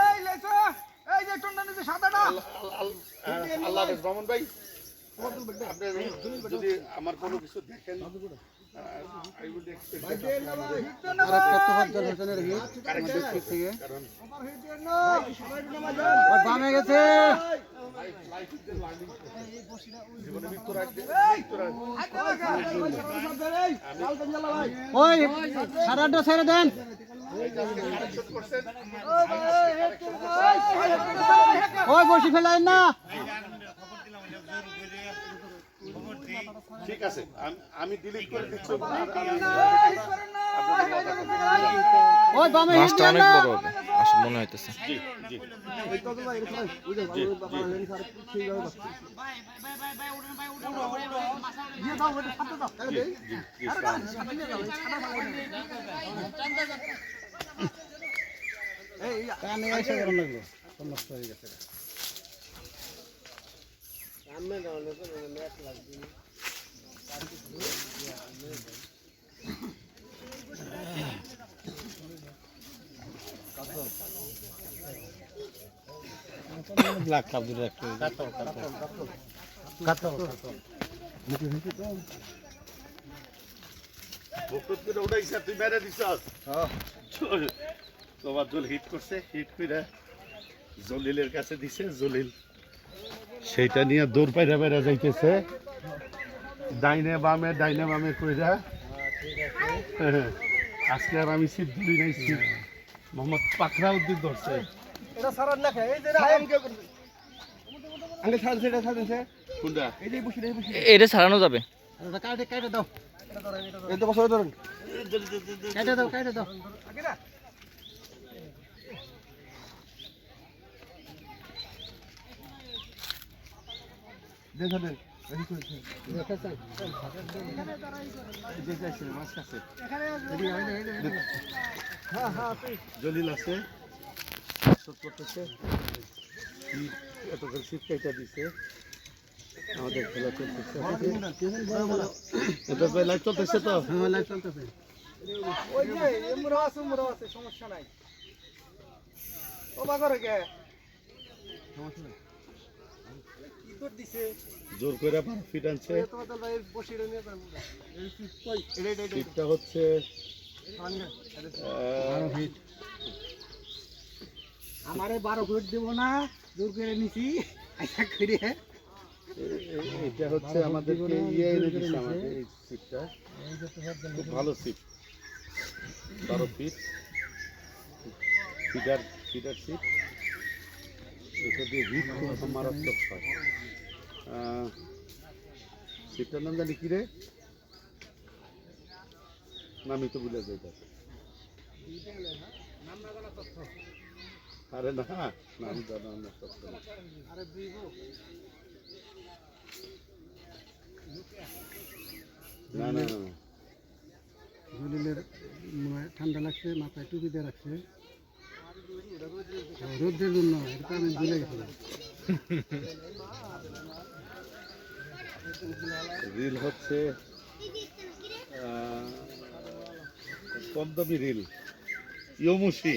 এই লেছো এই যে টন্ডা নিচে সাদাটা আল্লাহ হাফেজ ভাই আপনি যদি আমার কোনো কিছু দেখেন would expect that আর একটা তোফাজ্জল হোসেনের হিট আমাদের দিক থেকে কারণ ওই বামে মৃত্যু রাখবে ওই সারাটা ছেড়ে দেন ওই বসি না। ঠিক আছে আমি- আমি ডিলিট করে দিচ্ছি। ওই বামে হিট মাছটা দেন অনেক না বড় হবে আসলে মনে হইতেছে। জি জি। জি জি। জি কানে এসে গরম লাগল নষ্ট হয়ে গেছে ব্ল্যাক কাপ দুটো একটু কাটো কাটো কাটো বকরত করে উঠাইছে তুই মেরে দিছস। তোমার জল হিট করছে হিট করে জলিলের কাছে দিছে জলিল। সেইটা নিয়ে দৌড় পাইরা পাইরা যাইতেছে। ডাইনে বামে ডাইনে বামে কইরা। আজকে আর আমি সিট নাই সিট। মোহাম্মদ পাখরা উদ্দিন ধরছে। এটা সারার না এই যে আঙ্গে সেটা ছাড়েন সে কোনটা? এই যে বসি এই বসি। এটা ছাড়ানো যাবে। এটা কাটে কেটে দাও। এই তো বসে ধরেন। কেটে দাও কেটে দাও। আগে না দেন ধরেন এই করেছে যে যাইছে মাছ কাছে হ্যাঁ হ্যাঁ তুই জলিল আছে করতেছে। শীত এত করে শীত কাইটা দিছে। আমাদের খেলা চলতেছে। এটা লাইট চলতেছে তো? হ্যাঁ লাইট চলতেছে। ওই যে এমরা আছে এমরা আছে সমস্যা নাই। ও বাগরে কে? কি করে দিছে। জোর করে ফিট আনছে। শীতটা হচ্ছে আমারে বারো ফুট দেবো না দূর করে নিছি আচ্ছা এটা হচ্ছে আমাদেরকে ইয়ে এনে দিচ্ছে আমাদের এই সিটটা খুব ভালো সিট বারো ফিট। ফিডার ফিডার সিট এটা দিয়ে হিট খুব মারাত্মক হয়। আহ, সিটটার নাম জানি কি নামই তো ভুলে যাই আরে না নাম জানা আমার তথ্য না। না না না না। ঠান্ডা লাগছে মাথায় টুপি দিয়ে রাখছে রোদ্রের জন্য এটা আমি ভুলে গেছিলাম রিল হচ্ছে কম দামি রিল ইয়মুশি।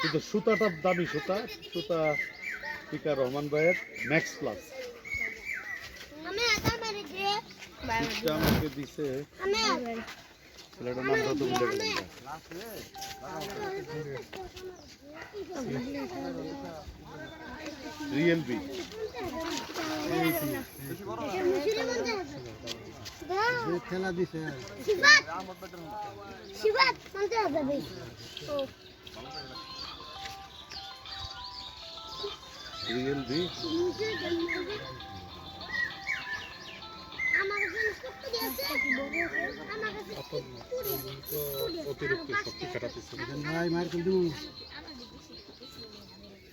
কিন্তু সুতাটা দামি সুতা সুতা টিকা রহমান ভাইয়ের ম্যাক্স প্লাস। আমাকে দিছে ছেলেটার নাম তো ভুলে গেলাম রিয়েল অতিরিক্ত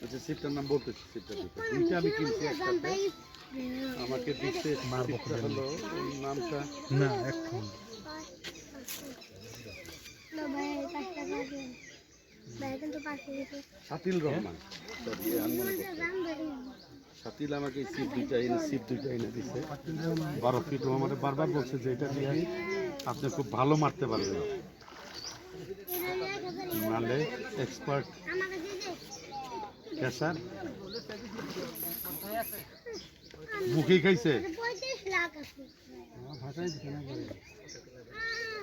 আচ্ছা সিটটার নাম সিটটা আমি কিনছি আমাকে দিচ্ছে হলো নামটা না এখন শাতিল রহমান মনে শাতিল আমাকে সিট দুইটা এনে সিট দুইটা এনে দিছে বারো ফিট ও বারবার বলছে যে এটা দিয়ে আপনি খুব ভালো মারতে পারবেন। নাহলে এক্সপার্ট আমার কাছে কেসার? মুখে খাইছে? পঁয়ত্রিশ লাখ আছে আমার ভাষায় দিতে না বলে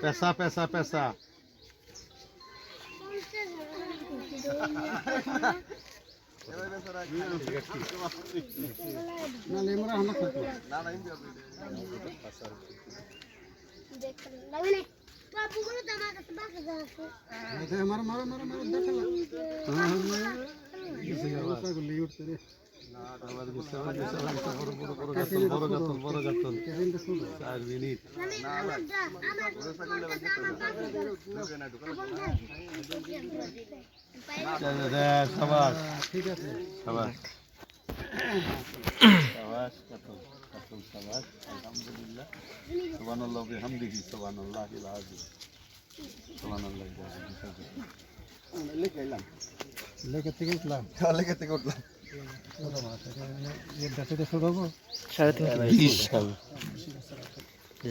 পেশা পেশা পেশা না লেমরা হানা থাকো বাবুগুলো তো আমার কাছে বাসা আছে এটা মারো মারো মারো মারো দেখো না অবস্থা করলে উঠছে রে। বড় গাতল বড় গাতল কেসিনটা শুনো চার মিনিট। ঠিক আছে। থেকে উঠলাম লেখা থেকে উঠলাম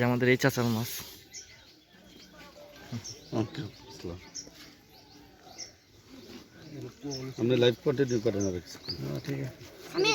আমাদের এই চাচার মাছ। আপনি লাইভ কন্টিনিউ করেন আর ঠিক আছে আমি